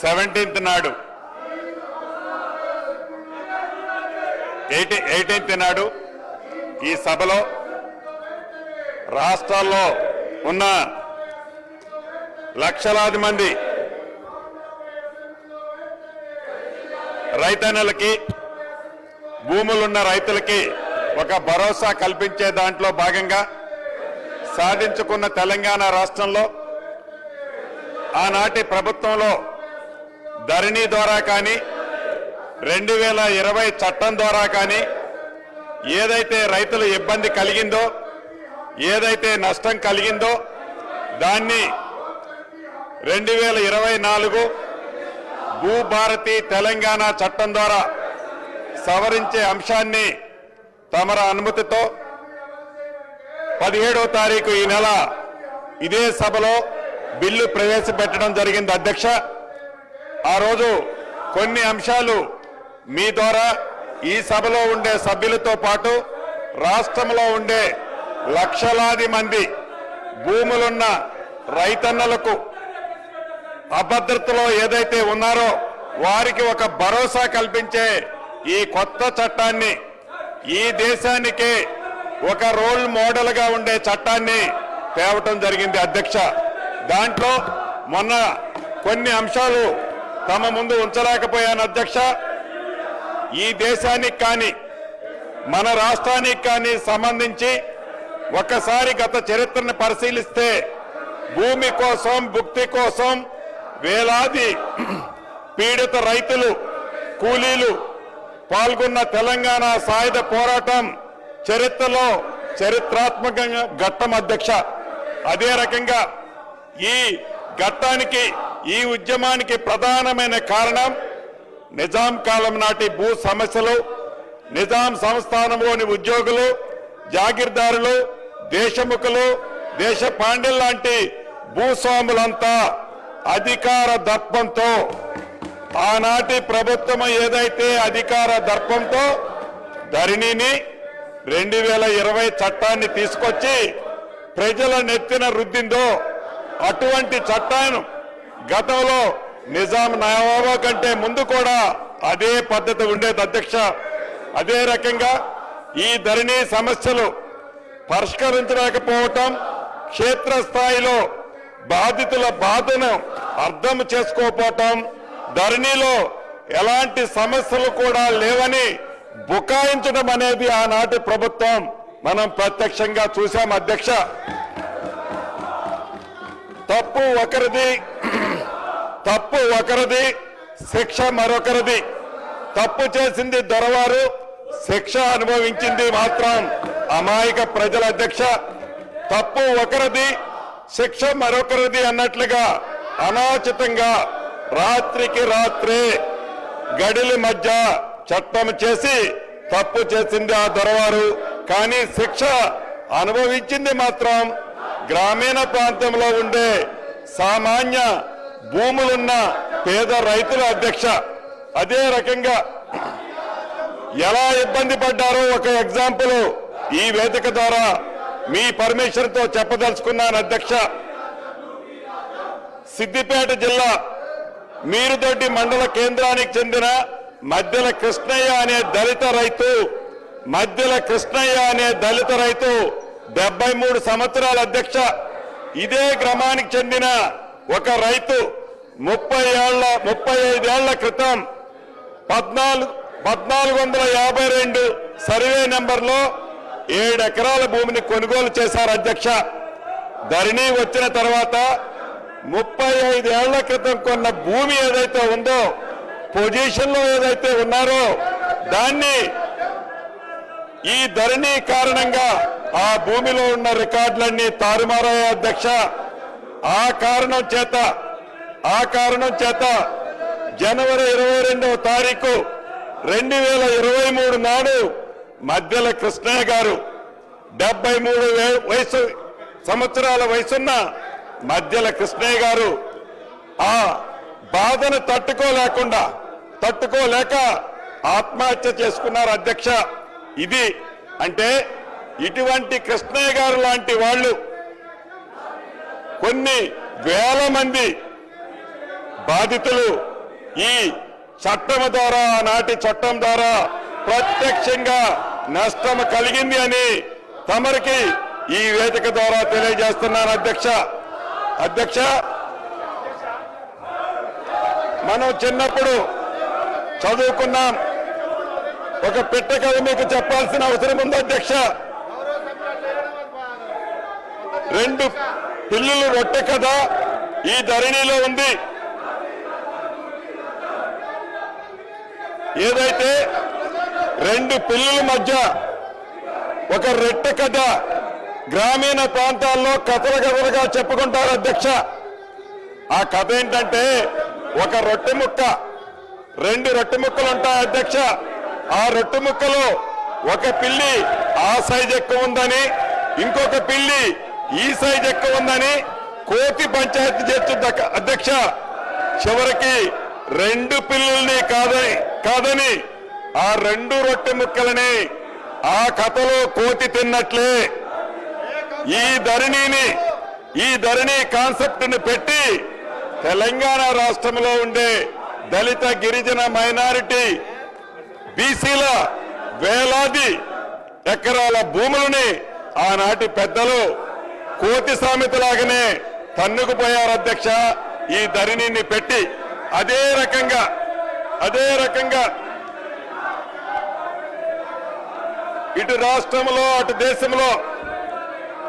Seventeenth నాడు. Eighty eighteenth నాడు ఈ సభలో రాష్ట్రాల్లో ఉన్న లక్షలాది మంది రైతన్నలకి భూములున్న రైతులకి ఒక భరోసా కల్పించే దాంట్లో భాగంగా సాధించుకున్న తెలంగాణ రాష్ట్రంలో ఆనాటి ప్రభుత్వంలో ధరణి ద్వారా కానీ రెండు వేల ఇరవై చట్టం ద్వారా కానీ ఏదైతే రైతులు ఇబ్బంది కలిగిందో ఏదైతే నష్టం కలిగిందో దాన్ని రెండు వేల ఇరవై నాలుగు భూభారతి తెలంగాణ చట్టం ద్వారా సవరించే అంశాన్ని తమర అనుమతితో పదిహేడవ తారీఖు ఈ నెల ఇదే సభలో బిల్లు ప్రవేశపెట్టడం జరిగింది. అధ్యక్ష ఆ రోజు కొన్ని అంశాలు మీ ద్వారా ఈ సభలో ఉండే సభ్యులతో పాటు రాష్ట్రంలో ఉండే లక్షలాది మంది భూములున్న రైతన్నలకు అభద్రతలో ఏదైతే ఉన్నారో వారికి ఒక భరోసా కల్పించే ఈ కొత్త చట్టాన్ని ఈ దేశానికి ఒక రోల్ మోడల్గా ఉండే చట్టాన్ని తేవటం జరిగింది అధ్యక్ష. దాంట్లో మొన్న కొన్ని అంశాలు తమ ముందు ఉంచలేకపోయాను అధ్యక్ష. ఈ దేశానికి కానీ మన రాష్ట్రానికి కానీ సంబంధించి ఒక్కసారి గత చరిత్రను పరిశీలిస్తే భూమి కోసం భుక్తి కోసం వేలాది పీడిత రైతులు కూలీలు పాల్గొన్న తెలంగాణ సాయుధ పోరాటం చరిత్రలో చరిత్రాత్మకంగా ఘట్టం అధ్యక్ష. అదే రకంగా ఈ ఘట్టానికి ఈ ఉద్యమానికి ప్రధానమైన కారణం నిజాం కాలం నాటి భూ సమస్యలు నిజాం సంస్థానంలోని ఉద్యోగులు జాగీర్దారులు దేశముఖులు దేశ పాండ్యులు లాంటి భూస్వాములంతా అధికార దర్పంతో ఆనాటి ప్రభుత్వం ఏదైతే అధికార దర్పంతో ధరణిని రెండు వేల ఇరవై చట్టాన్ని తీసుకొచ్చి ప్రజల నెత్తిన రుద్దిందో అటువంటి చట్టాన్ని గతంలో నిజాం నవాబా కంటే ముందు కూడా అదే పద్ధతి ఉండేది అధ్యక్ష. అదే రకంగా ఈ ధరణి సమస్యలు పరిష్కరించలేకపోవటం క్షేత్రస్థాయిలో బాధితుల బాధను అర్థం చేసుకోకపోవటం ధరణిలో ఎలాంటి సమస్యలు కూడా లేవని బుకాయించడం అనేది ఆనాటి ప్రభుత్వం మనం ప్రత్యక్షంగా చూశాం అధ్యక్ష. తప్పు ఒకరిది తప్పు ఒకరిది శిక్ష మరొకరిది. తప్పు చేసింది దొరవారు శిక్ష అనుభవించింది మాత్రం అమాయక ప్రజల అధ్యక్ష. తప్పు ఒకరిది శిక్ష మరొకరిది అన్నట్లుగా అనాచితంగా రాత్రికి రాత్రే గడిల మధ్య చట్టం చేసి తప్పు చేసింది ఆ దొరవారు. కానీ శిక్ష అనుభవించింది మాత్రం గ్రామీణ ప్రాంతంలో ఉండే సామాన్య భూములున్న పేద రైతుల అధ్యక్ష అదే రకంగా ఎలా ఇబ్బంది పడ్డారో ఒక ఎగ్జాంపుల్ ఈ వేదిక ద్వారా మీ పర్మిషన్తో చెప్పదలుచుకున్నాను అధ్యక్ష. సిద్దిపేట జిల్లా మీరుదొడ్డి మండల కేంద్రానికి చెందిన మధ్యల కృష్ణయ్య అనే దళిత రైతు మధ్యల కృష్ణయ్య అనే దళిత రైతు డెబ్బై మూడు సంవత్సరాల అధ్యక్ష. ఇదే గ్రామానికి చెందిన ఒక రైతు ముప్పై ఏళ్ళ ముప్పై ఐదేళ్ళ క్రితం పద్నాలుగు పద్నాలుగు వందల యాభై రెండు సర్వే నెంబర్లో ఏడు ఎకరాల భూమిని కొనుగోలు చేశారు అధ్యక్ష. ధరణి వచ్చిన తర్వాత ముప్పై ఐదేళ్ళ క్రితం కొన్న భూమి ఏదైతే ఉందో పొజిషన్లో ఏదైతే ఉన్నారో దాన్ని ఈ ధరణి కారణంగా ఆ భూమిలో ఉన్న రికార్డులన్నీ తారుమారయ్యాయి అధ్యక్ష. ఆ కారణం చేత ఆ కారణం చేత జనవరి ఇరవై రెండవ తారీఖు రెండు వేల ఇరవై మూడు నాడు మధ్యల కృష్ణయ్య గారు డెబ్బై మూడు వే- వయసు సంవత్సరాల వయసున్న మధ్యల కృష్ణయ్య గారు ఆ బాధను తట్టుకోలేకుండా తట్టుకోలేక ఆత్మహత్య చేసుకున్నారు అధ్యక్ష. ఇది అంటే ఇటువంటి కృష్ణయ్య గారు లాంటి వాళ్ళు కొన్ని వేల మంది బాధితులు ఈ చట్టం ద్వారా నాటి చట్టం ద్వారా ప్రత్యక్షంగా నష్టం కలిగింది అని తమరికి ఈ వేదిక ద్వారా తెలియజేస్తున్నాను అధ్యక్ష. అధ్యక్ష మనం చిన్నప్పుడు చదువుకున్నాం. ఒక పిట్ట కథ మీకు చెప్పాల్సిన అవసరం ఉంది అధ్యక్ష. రెండు పిల్లలు రొట్టె కథ ఈ ధరణిలో ఉంది. ఏదైతే రెండు పిల్లల మధ్య ఒక రెట్టె కథ గ్రామీణ ప్రాంతాల్లో కథల కథలుగా చెప్పుకుంటారు అధ్యక్ష. ఆ కథ ఏంటంటే ఒక రొట్టె ముక్క రెండు రొట్టె ముక్కలు ఉంటాయి అధ్యక్ష. ఆ రొట్టె ముక్కలో ఒక పిల్లి ఆ సైజ్ ఎక్కువ ఉందని ఇంకొక పిల్లి ఈ సైజ్ ఎక్కువ ఉందని కోతి పంచాయతీ చేస్తుంది అధ్యక్ష చివరికి రెండు పిల్లల్ని కాదని కాదని ఆ రెండు రొట్టె ముక్కలని ఆ కథలో కోతి తిన్నట్లే. ఈ ధరణిని ఈ ధరణి కాన్సెప్ట్ని పెట్టి తెలంగాణ రాష్ట్రంలో ఉండే దళిత గిరిజన మైనారిటీ బీసీల వేలాది ఎకరాల భూములని ఆనాటి పెద్దలు కోతి సామెతలాగానే తన్నుకుపోయారు అధ్యక్ష. ఈ ధరణిని పెట్టి అదే రకంగా అదే రకంగా ఇటు రాష్ట్రంలో అటు దేశంలో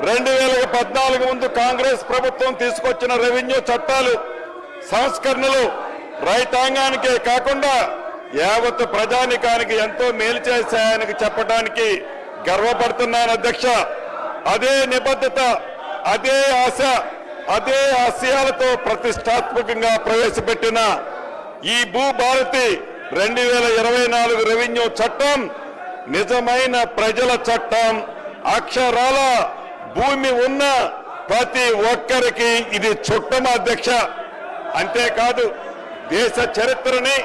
రెండు వేల పద్నాలుగు ముందు కాంగ్రెస్ ప్రభుత్వం తీసుకొచ్చిన రెవెన్యూ చట్టాలు సంస్కరణలు రైతాంగానికే కాకుండా యావత్ ప్రజానికానికి ఎంతో మేలు చేశాయని చెప్పడానికి గర్వపడుతున్నాను అధ్యక్ష. అదే నిబద్ధత అదే ఆశ అదే ఆశయాలతో ప్రతిష్టాత్మకంగా ప్రవేశపెట్టిన ఈ భూభారతి రెండు వేల ఇరవై నాలుగు రెవెన్యూ చట్టం నిజమైన ప్రజల చట్టం అక్షరాల భూమి ఉన్న ప్రతి ఒక్కరికి ఇది చుట్టం అధ్యక్ష. అంతేకాదు దేశ చరిత్రని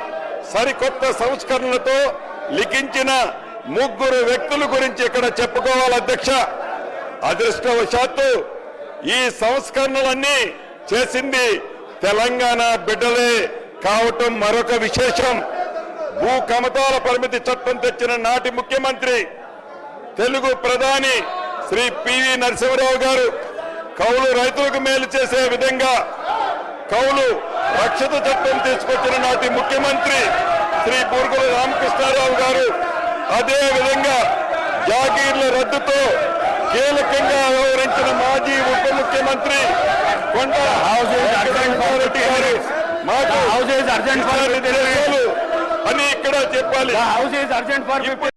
సరికొత్త సంస్కరణలతో లిఖించిన ముగ్గురు వ్యక్తుల గురించి ఇక్కడ చెప్పుకోవాలి అధ్యక్ష. అదృష్టవశాత్తు ఈ సంస్కరణలన్నీ చేసింది తెలంగాణ బిడ్డలే కావటం మరొక విశేషం. భూ కమతాల పరిమితి చట్టం తెచ్చిన నాటి ముఖ్యమంత్రి తెలుగు ప్రధాని శ్రీ పివి నరసింహరావు గారు కౌలు రైతులకు మేలు చేసే విధంగా కౌలు రక్షిత చట్టం తీసుకొచ్చిన నాటి ముఖ్యమంత్రి శ్రీ బూర్గుల రామకృష్ణారావు గారు అదే విధంగా జాగీర్ల రద్దుతో కీలకంగా వ్యవహరించిన మాజీ ఉప ముఖ్యమంత్రి కొండ రెడ్డి గారు మాకు ఇట్లాంటి తెలుగులు అని ఇక్కడ చెప్పాలి. urgent for ఇప్పుడు